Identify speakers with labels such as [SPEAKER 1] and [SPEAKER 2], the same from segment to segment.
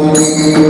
[SPEAKER 1] ऐसे का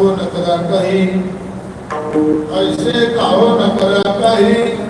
[SPEAKER 1] हो न करा काही ऐसे का हो न करा काही।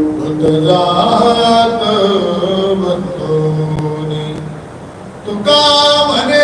[SPEAKER 1] जात तुका म्हणे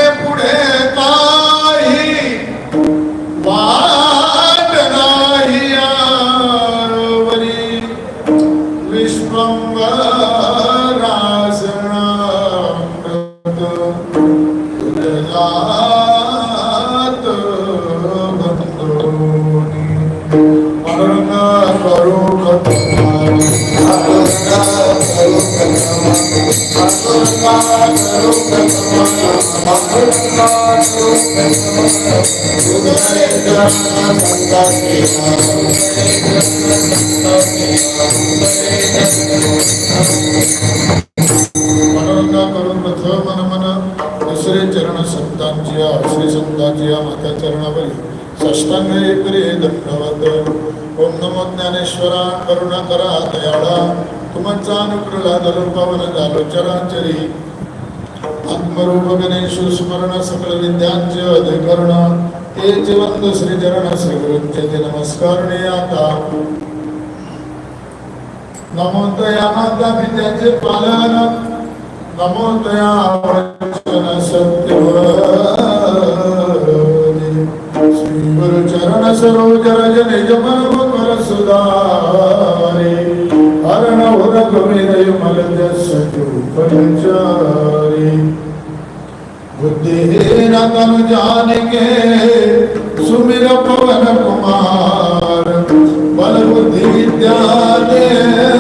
[SPEAKER 1] करून प्रथम मन मन दुसरे चरण संतांची श्री संतांची माता चरणावरी साष्टांग दंडवत ओम नमो ज्ञानेश्वरा करुणा करा दयाळा तुमचा अनुग्रह धरून आत्मरूप गणेश स्मरण सकल विद्यांचे अधिकरण ते जिवंत श्रीचरण श्री गुरुंचे ते नमस्कार आता नमो तया माता पित्याचे पालन नमो तया वचन सत्यवदी श्री गुरु चरण सरोज रज निज मन सुधारे। कारण हरण उर कविदय मल जस बुद्धी रतन तनु जानिके सुमिर पवन कुमार. बल बुद्धि विद्या देव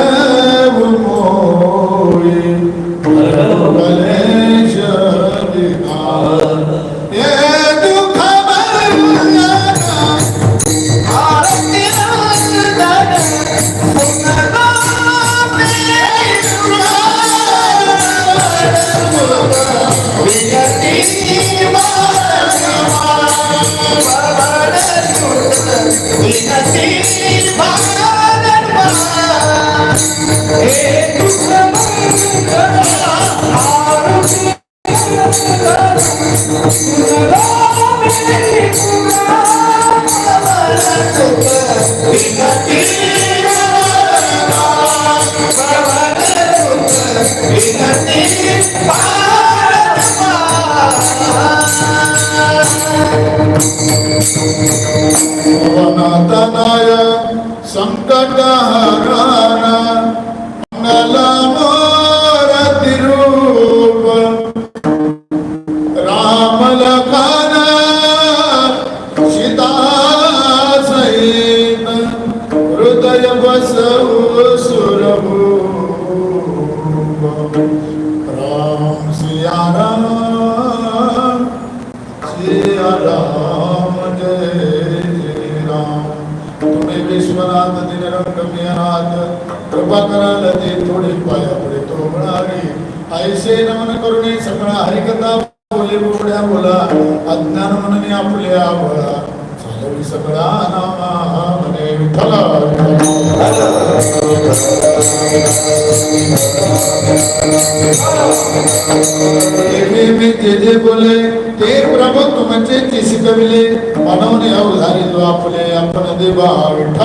[SPEAKER 1] आपले आपण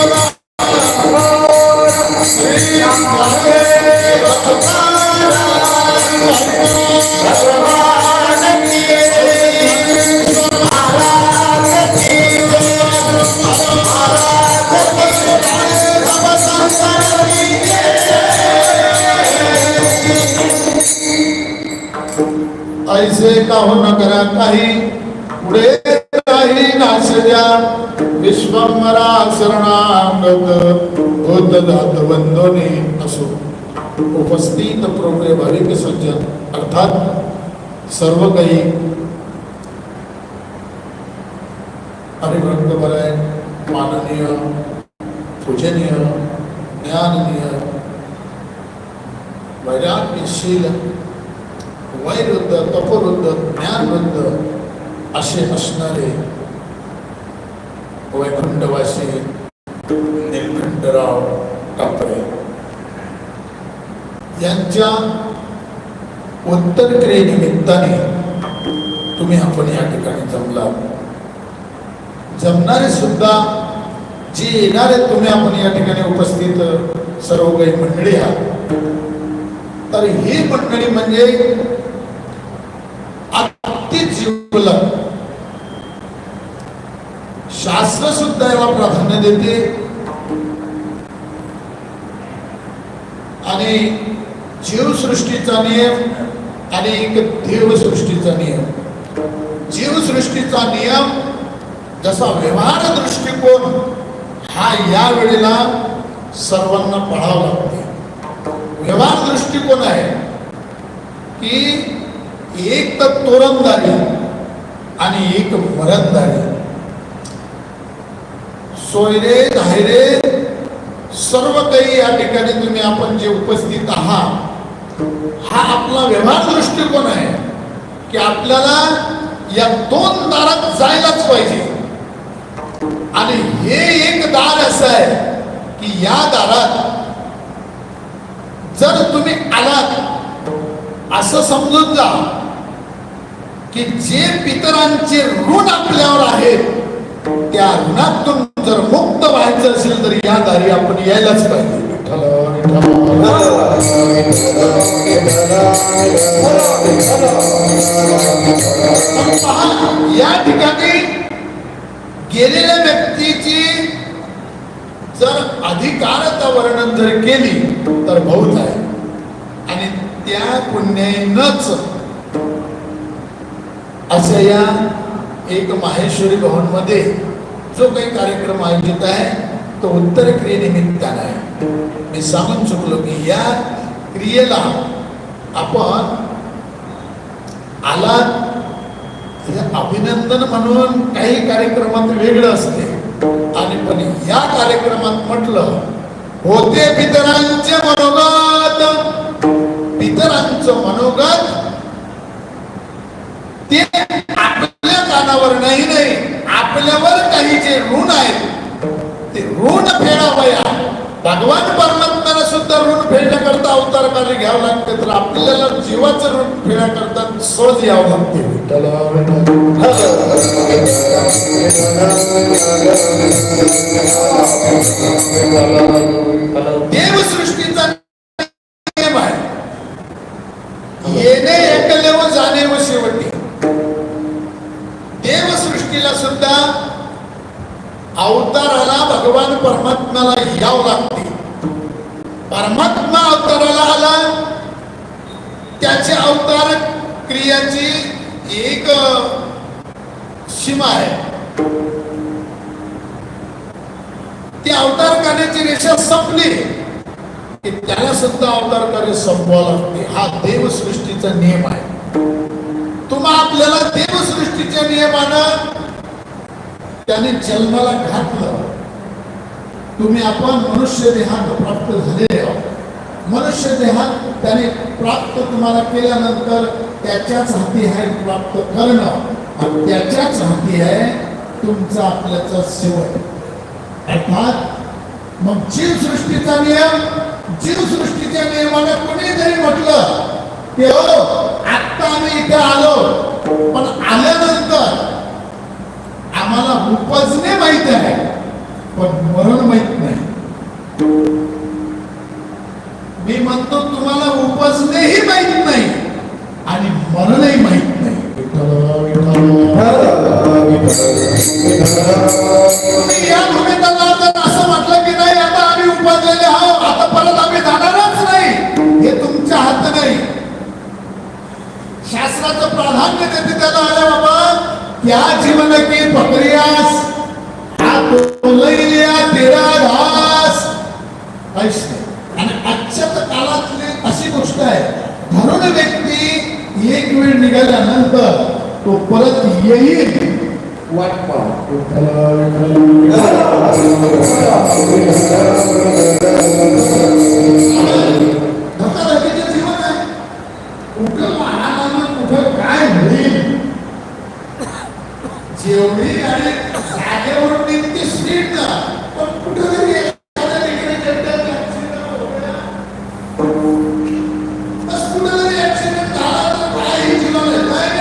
[SPEAKER 1] देवा विठ्ठला ऐसे का हो न करा काही पुढे काही नाश विश्वमरा शरणागत होत जात बंधोने असो. उपस्थित प्रभू भाविक सज्जन अर्थात सर्व काही हरिभक्त बराय माननीय पूजनीय ज्ञाननीय वैराग्यशील वैरुद्ध तपवृद्ध ज्ञानवृद्ध असे असणारे वैकुंठवासी निलखंडराव कापडे यांच्या उत्तर क्रियेनिमित्ताने तुम्ही आपण या ठिकाणी जमला जमणारे सुद्धा जे येणारे तुम्ही आपण या ठिकाणी उपस्थित सर्व काही मंडळी आहात. तर ही मंडळी म्हणजे जीवलग शास्त्र सुद्धा याला प्राधान्य देते. आणि जीवसृष्टीचा नियम आणि एक देवसृष्टीचा नियम. जीवसृष्टीचा नियम जसा व्यवहार दृष्टिकोन हा या वेळेला सर्वांना पळावा लागते. व्यवहार दृष्टिकोन आहे की एक तर तोरणदारी आणि एक मरणदारी सोयरे धायरे सर्व काही या ठिकाणी तुम्ही आपण जे उपस्थित आहात हा आपला व्यवहार दृष्टिकोन आहे की आपल्याला या दोन दारात जायलाच पाहिजे. आणि हे एक दार असं आहे की या दारात जर तुम्ही आलात असं समजून जा की जे पितरांचे ऋण आपल्यावर आहेत त्या ऋणातून जर मुक्त व्हायचं असेल तर या दारी आपण यायलाच पाहिजे. या ठिकाणी गेलेल्या व्यक्तीची जर अधिकारता वर्णन जर केली तर बहुत आहे. आणि त्या पुण्यानच असं या एक माहेश्वरी भवनमध्ये जो काही कार्यक्रम आयोजित आहे तो उत्तर क्रियेनिमित्तानं आहे. मी सांगून चुकलो की या क्रियेला आपण आला अभिनंदन म्हणून काही कार्यक्रमात वेगळं असते. आणि पण या कार्यक्रमात म्हटलं होते पितरांचे मनोगत. पितरांचं मनोगत ते आपल्या कानावर नाही नाही. आपल्यावर काही जे ऋण आहेत ते ऋण फेडावया. भगवान परमात्म्याला सुद्धा ऋण फेडण्याकरता अवतार कार्य घ्यावं लागते तर आपल्याला जीवाचं ऋण फेडण्याकरता सहज यावं लागते. ते घ्यावं लागते परमात्मा अवताराला आला. त्याचे अवतार क्रियाची एक सीमा आहे. ती अवतार करण्याची रेषा संपली. की त्याला सुद्धा अवतार कार्य संपवावं लागते. हा देवसृष्टीचा नियम आहे. तुम्हा आपल्याला देवसृष्टीच्या नियमानं त्याने जन्माला घातलं. तुम्ही आपण मनुष्य देहात प्राप्त झालेले आहोत. मनुष्य देहात त्याने प्राप्त तुम्हाला केल्यानंतर त्याच्याच हाती आहे प्राप्त करणं. आणि त्याच्याच हाती आहे तुमचा आपल्याचा शेवट अर्थात मग जीवसृष्टीचा नियम जीवसृष्टीच्या नियमानं कोणी जरी म्हटलं की हो आत्ता आम्ही इथे आलो. पण आल्यानंतर आम्हाला उपजणे माहिती आहे. पण मरण माहीत नाही. मी म्हणतो तुम्हाला उपजणेही माहीत नाही आणि मरणही माहीत नाही. या भूमिकाला जर असं म्हटलं की नाही आता आम्ही उपजलेले आहोत आता परत आम्ही जाणारच नाही. हे तुमच्या हात नाही. शास्त्राचं प्राधान्य देते त्याला आल्या बाबा त्या जीवन की प्रक्रियास तेरा घास ऐसे आणि आजच्या काळातली अशी गोष्ट आहे धरून व्यक्ती एक वेळ निघाल्यानंतर तो परत येईल. वाट धकाधकीचं जीवन आहे कुठं महाराजांना कुठं काय होईल जेवढी गाडी जागेवरून निघते स्पीड ना पण कुठं तरी एखाद्या ठिकाणी खड्ड्यात accident होणार. बस कुठं तरी accident झाला तर काही जीवन आहे.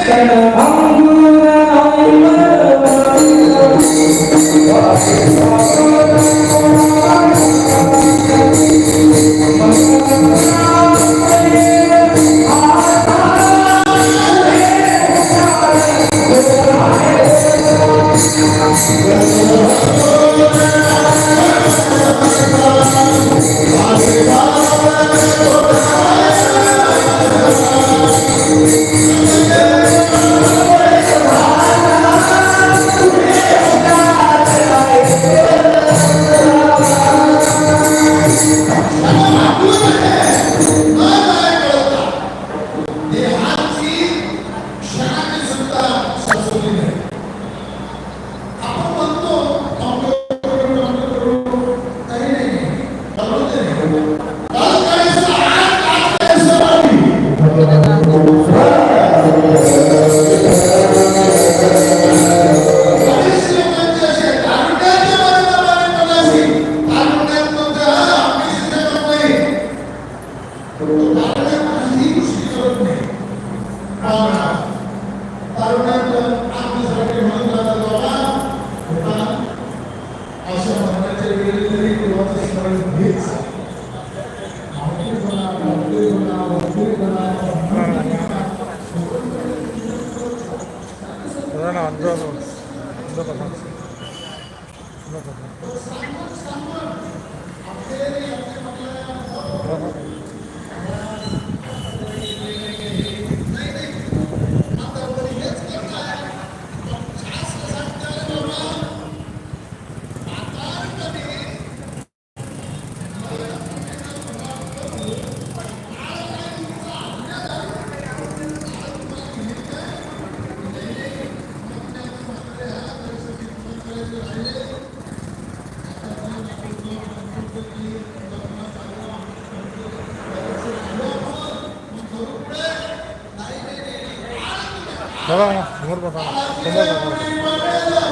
[SPEAKER 2] बघा ना समोर बघा ना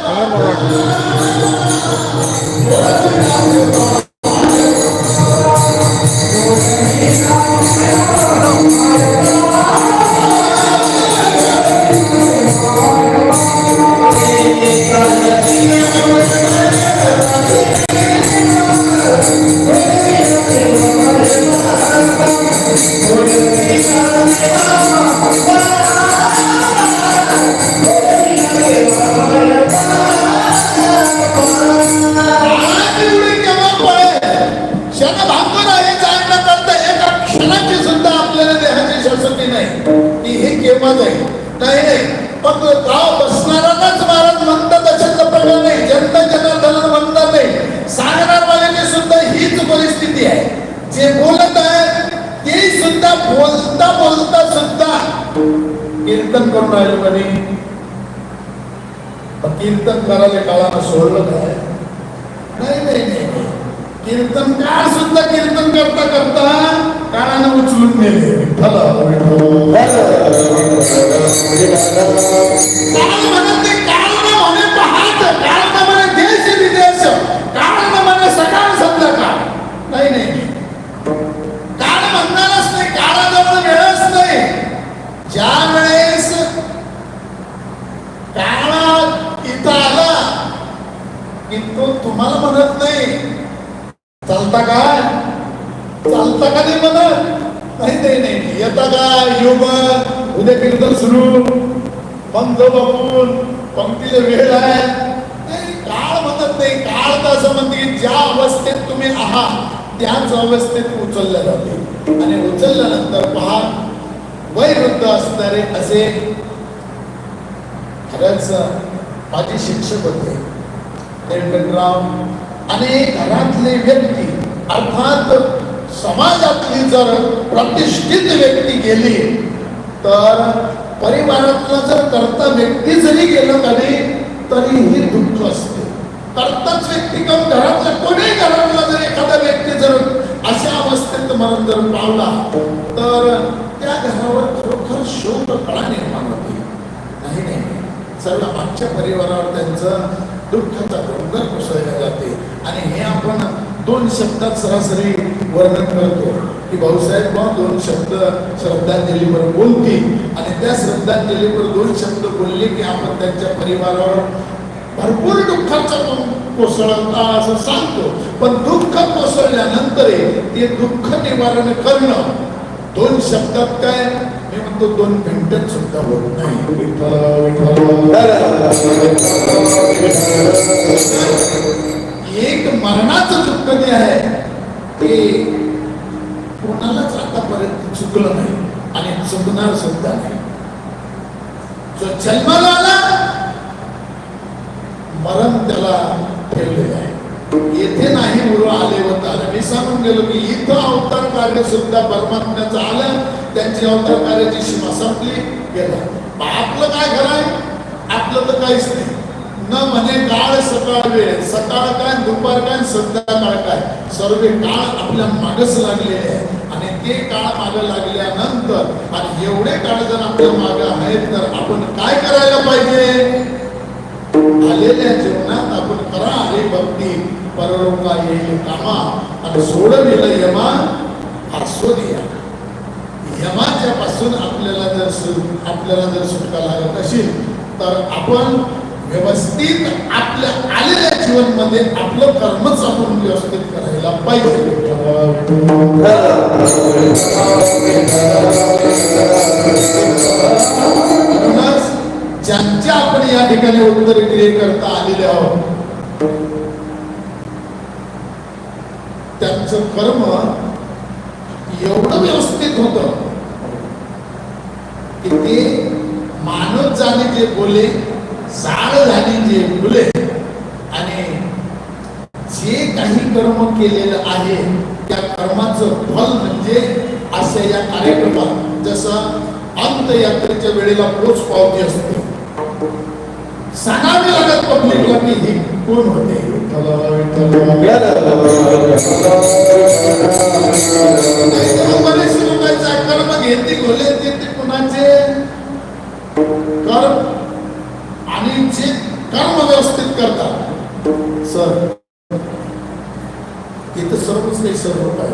[SPEAKER 2] समोर बघा समोर बघा
[SPEAKER 1] शासकी की हे केव्हा आहे नाही नाही पण गाव बसणाऱ्यांनाच महाराज म्हणतात अशातला प्रकार नाही जनता जनार्दन म्हणतात नाही. सांगणार वाल्याची सुद्धा हीच परिस्थिती आहे. जे बोलत आहे ते सुद्धा बोलता बोलता सुद्धा कीर्तन करून राहिले म्हणे. कीर्तन करायला काळानं सोडलं काय नाही नाही नाही. कीर्तनकार सुद्धा कीर्तन करता करता कानानं उचलून नेले. विठ्ठल ते काल न म्हणे पहाट काल न म्हणे देश विदेश काल म्हणे सकाळ समजा का? नाही नाही. काळ म्हणणारच नाही काळाजवळ वेळच नाही. ज्या वेळेस काळा इथं आला की तो तुम्हाला म्हणत नाही चालता काय चालता का नाही म्हणत नाही नाही नाही येता का येऊ उद्या कीर्तन सुरू. मग जाऊ आपण पंक्तीला वेळ आहे. काळ म्हणत नाही. काळ तर असं म्हणते की ज्या अवस्थेत तुम्ही आहात त्याच अवस्थेत उचलल्या जाते. आणि उचलल्यानंतर पहा वयवृद्ध असणारे असे खरंच माझे शिक्षक होते. व्यंकटराव आणि घरातले व्यक्ती अर्थात समाजातली जर प्रतिष्ठित व्यक्ती गेली तर परिवारातलं जर करता व्यक्ती जरी गेलं तरी तरीही दुःख असते. कर्तच व्यक्ती किंवा घरातला कोणी घरातला जर एखादा व्यक्ती जर अशा अवस्थेत मरण जर पावला तर त्या घरावर खरोखर शोक कळा निर्माण होते. नाही नाही. नाही. सर्व आमच्या परिवारावर त्यांचं दुःखाचा डोंगर कोसळला जाते. आणि हे आपण दोन शब्दात सरासरी वर्णन करतो की भाऊसाहेब दोन शब्द श्रद्धांजलीवर बोलतील आणि त्या श्रद्धांजलीवर दोन शब्द बोलले की आपण त्यांच्या परिवारावर भरपूर दुःखाचा कोसळता असं सांगतो पण दुःख कोसळल्यानंतर ते दुःख निवारण करणं दोन शब्दात काय मी म्हणतो दोन मिनिटात सुद्धा होत नाही विठ्ठल, विठ्ठल. एक मरणाचं दुःख जे आहे ते कोणालाच आतापर्यंत चुकलं नाही आणि चुकणार सुद्धा नाही. जो जन्माला आला मरण त्याला ठेवलेलं आहे. येथे नाही मुलं आले व आलं मी सांगून गेलो की इथं अवतार कार्य सुद्धा परमात्म्याचं आलं. त्यांची अवतार कार्याची सीमा संपली. गेला. आपलं काय कराय आपलं तर काहीच नाही. न म्हणे काळ सकाळ वेळ. सकाळ काय दुपार काय संध्याकाळ काय. सर्व काळ आपल्या मागच लागलेले आहे. आणि ते काळ माग लागल्यानंतर आणि एवढे काळ जर आपल्या माग आहेत तर आपण काय करायला पाहिजे? आलेल्या जीवनात आपण करा अरे भक्ती. परलोका येईल कामा. आणि सोडविलं यमा आस्वदिया यमाच्या पासून आपल्याला जर आपल्याला जर सुटका लागत असेल तर आपण व्यवस्थित आपल्या आलेल्या जीवनमध्ये आपलं कर्मच आपण व्यवस्थित करायला पाहिजे. म्हणूनच ज्यांच्या आपण या ठिकाणी उत्तर क्रिये करता आलेले आहोत त्यांचं कर्म एवढं व्यवस्थित होत की ते मानव जाणे जे बोले जाळ झाली जे फुले आणि जे काही कर्म केलेलं आहे त्या कर्माचं फल म्हणजे अशा या कार्यक्रमात जसं अंतयात्रेच्या वेळेला पोच पावती असते. सांगावे लागत पब्लिकला की हे कोण होते? बरेचसे कर्म घेते घोले ते कुणाचे? सर. इथं सर्वच काही सर्व काय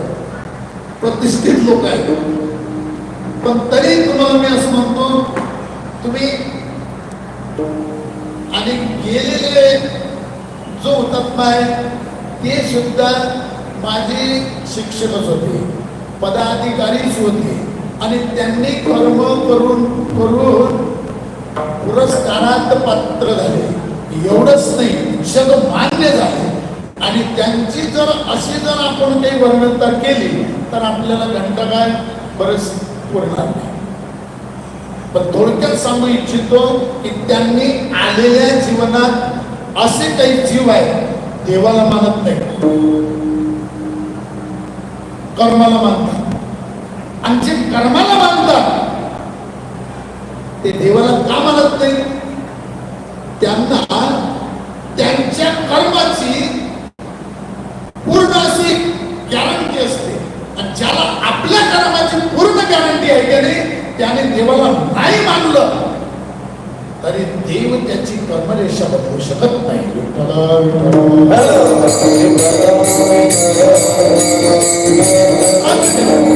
[SPEAKER 1] प्रतिष्ठित लोक आहेत. पण तरी तुम्हाला मी असं म्हणतो तुम्ही आणि गेलेले जो हुतात्मा आहे ते सुद्धा माझे शिक्षकच होते पदाधिकारीच होते. आणि त्यांनी कर्म करून करून पुरस्कारात पात्र झाले. एवढंच नाही. सगळं मान्य झाले आणि त्यांची जर अशी जर आपण काही वर्णनता केली तर आपल्याला घंटा काय? बरंच पुरणार नाही. पण थोडक्यात सांगू इच्छितो की त्यांनी आलेल्या जीवनात असे काही जीव आहेत देवाला मानत नाही कर्माला मानतात. आणि जे कर्माला मानतात ते देवाला का मानत नाही त्यांना त्यांच्या कर्माची पूर्ण अशी गॅरंटी असते. आणि ज्याला आपल्या कर्माची पूर्ण गॅरंटी आहे की नाही त्याने देवाला नाही मानलं तरी देव त्याची कर्मरेषा बदलू शकत नाही.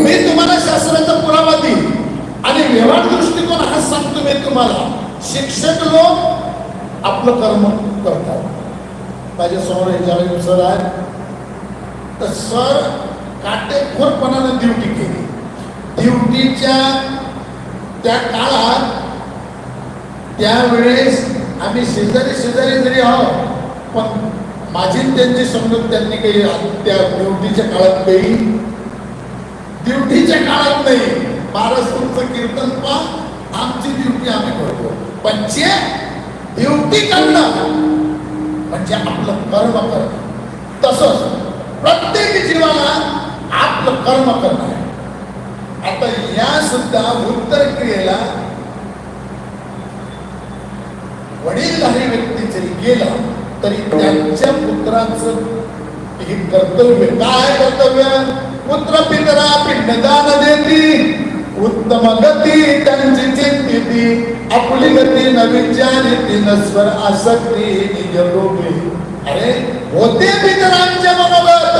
[SPEAKER 1] मी तुम्हाला शास्त्राचा पुरावा देईन. आणि व्यवहार दृष्टिकोन हा सांगतो मी तुम्हाला. शिक्षक लोक आपलं कर्म करतात. माझ्यासमोर हे सर आहे तर सर काटेखोरपणानं ड्युटी केली. ड्युटीच्या त्या काळात त्यावेळेस आम्ही शेजारी शेजारी जरी आहोत पण माझी त्यांची समजूत त्यांनी काही त्या ड्युटीच्या काळात नाही. ड्युटीच्या काळात नाही. महाराज कीर्तन पा आमची ड्युटी आम्ही करतो. पण जे ड्युटी करणं म्हणजे आपलं कर्म करणं. तसंच प्रत्येक जीवाला आपलं कर्म करणं. आहे आता या सुद्धा उत्तर क्रियेला वडीलधारी व्यक्ती जरी गेला तरी त्यांच्या पुत्राचं हे कर्तव्य काय कर्तव्य? पुत्र पितरा पिंडदान देती उत्तम गती त्यांची चिंती आपली गती नवीच्या विचारिती नस्वर आसक्ती निज अरे होते पितरांचे मनोगत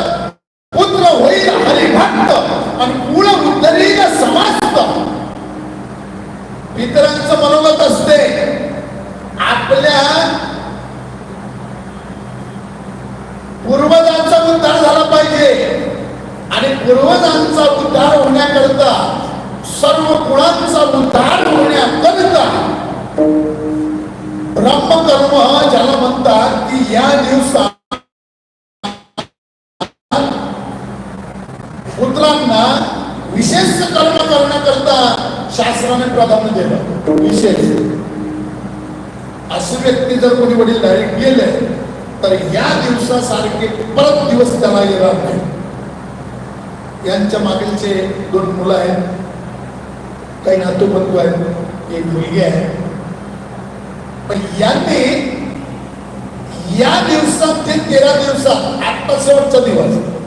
[SPEAKER 1] पुत्र होईल हरिभक्त आणि कुळ उद्धरील समस्त पितरांचं मनोगत असते. आपल्या पूर्वजांचा उद्धार झाला पाहिजे. आणि पूर्वजांचा उद्धार होण्याकरता सर्व कुळांचा उद्धार होण्याकरता ब्रह्मकर्म ज्याला म्हणतात की या दिवसात पुत्रांना विशेष कर्म करण्याकरता शास्त्राने प्राधान्य दिलं. विशेष. असे व्यक्ती जर कोणी वडील डायरेक्ट गेले तर या दिवसासारखे परत दिवस त्याला येणार नाही. यांच्या मागीलचे दोन मुलं आहेत काही नातूबंधू आहेत एक मुलगी आहे. पण यांनी या दिवसात ते तेरा दिवसात आत्ता शेवटचा दिवस.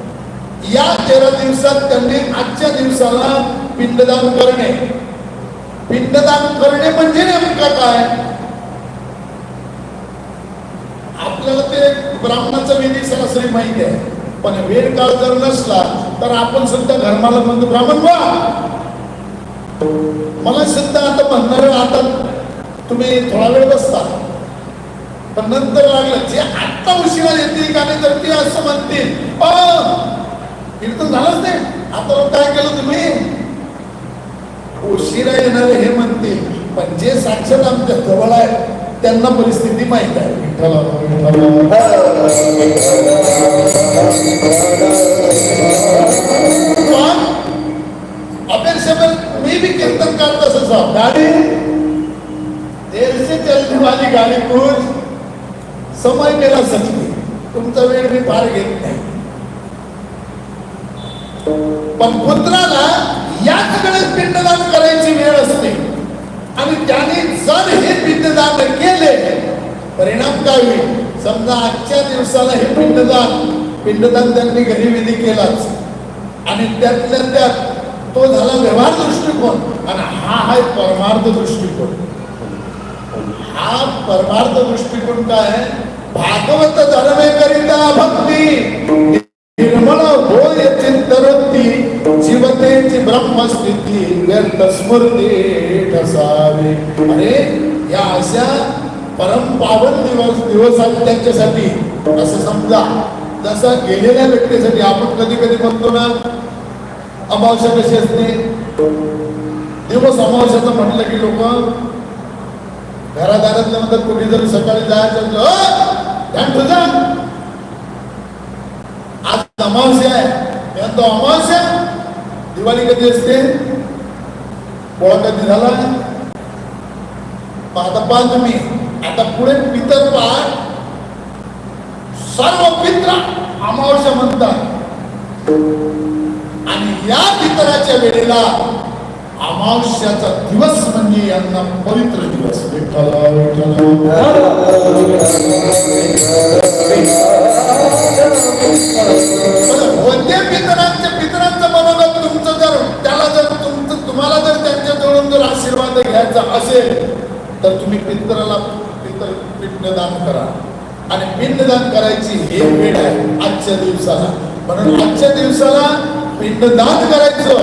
[SPEAKER 1] या तेरा दिवसात त्यांनी आजच्या दिवसाला पिंडदान करणे. पिंडदान करणे म्हणजे नेमका काय? आपल्याला ते ब्राह्मणाचा विधी सरासरी माहिती आहे. पण वेळ काळ जर नसला तर आपण सुद्धा धर्माला म्हणतो ब्राह्मण वा मला सुद्धा आता म्हणणार आता तुम्ही थोडा वेळ बसता. पण नंतर लागलं जे आत्ता उशिरा येतील का नाही तर ते असं म्हणतील कीर्तन झालंच नाही. आता लोक काय केलं तुम्ही? उशिरा येणारे हे म्हणते पण जे साक्षात आमच्या जवळ आहे त्यांना परिस्थिती माहीत आहे. अपेक्षा मी बी कीर्तन करत असं साहेब गाड़ी देरशे चलने वाली गाड़ी कुठ समय केला सकते तुमचा वेळ मी फार घेत नाही. पण पुत्राला याचकडे पिंडदान करायची वेळ असते. आणि त्याने जर हे पिंडदान केले परिणाम काय होईल? समजा आजच्या दिवसाला हे पिंडदान पिंडदान त्यांनी घरी विधी केलाच. आणि त्यातल्या त्यात तो झाला व्यवहार दृष्टिकोन. आणि हा आहे परमार्थ दृष्टिकोन. हा परमार्थ दृष्टिकोन काय? भागवत धर्मे करिता भक्ती. जीवतेची ब्रह्मस्थिती व्यर्थ स्मृती ठसावी. अरे या अशा परम पावन दिवस दिवस आहेत त्यांच्यासाठी. असं समजा. जसं गेलेल्या व्यक्तीसाठी आपण कधी कधी म्हणतो ना अमावस्या कशी असते? दिवस अमावस्याचं म्हटलं की लोक घरादारातल्या नंतर कुठे जरी सकाळी जायचं तुझा आज अमावस्या आहे. मी अमावस्या. दिवाळी कधी असते? पोळा कधी झाला? पाहता आता पहा तुम्ही. आता पुढे पितर पहा. सर्व पित्र अमावस्या म्हणतात. आणि या पितराच्या वेळेला अमावस्याचा दिवस म्हणजे यांना पवित्र दिवस. विठ्ठल. जर आशीर्वाद घ्यायचा असेल तर तुम्ही पितराला पितर पिंडदान करा. आणि पिंडदान करायची हे वेळ आहे आजच्या दिवसाला. म्हणून आजच्या दिवसाला पिंडदान करायचं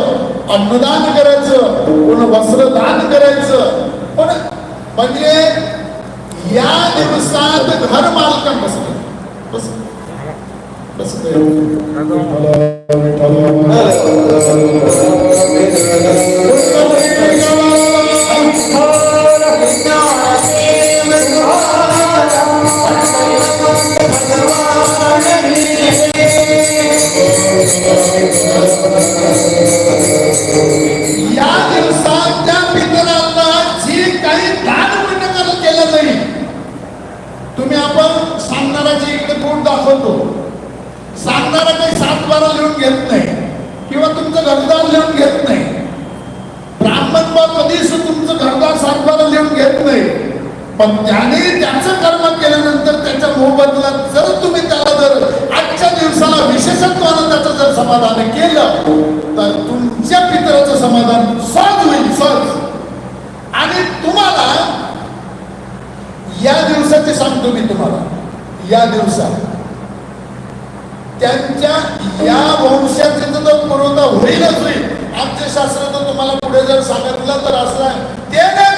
[SPEAKER 1] अन्नदान करायचं कोण वस्त्रदान करायचं. पण म्हणजे या दिवसात घर मालकं बसलं बस बस समाधान केलं तर तुमच्या पितराचं समाधान सहज होईल सहज. आणि तुम्हाला या दिवसाचे सांगतो मी तुम्हाला. या दिवसात त्यांच्या या वंशाचे तर पुरवठा होईलच होईल. आमचे शास्त्र तर तुम्हाला पुढे जर सांगितलं तर असं आहे. "तेने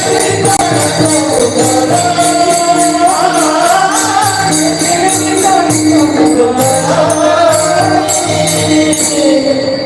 [SPEAKER 1] Thank you.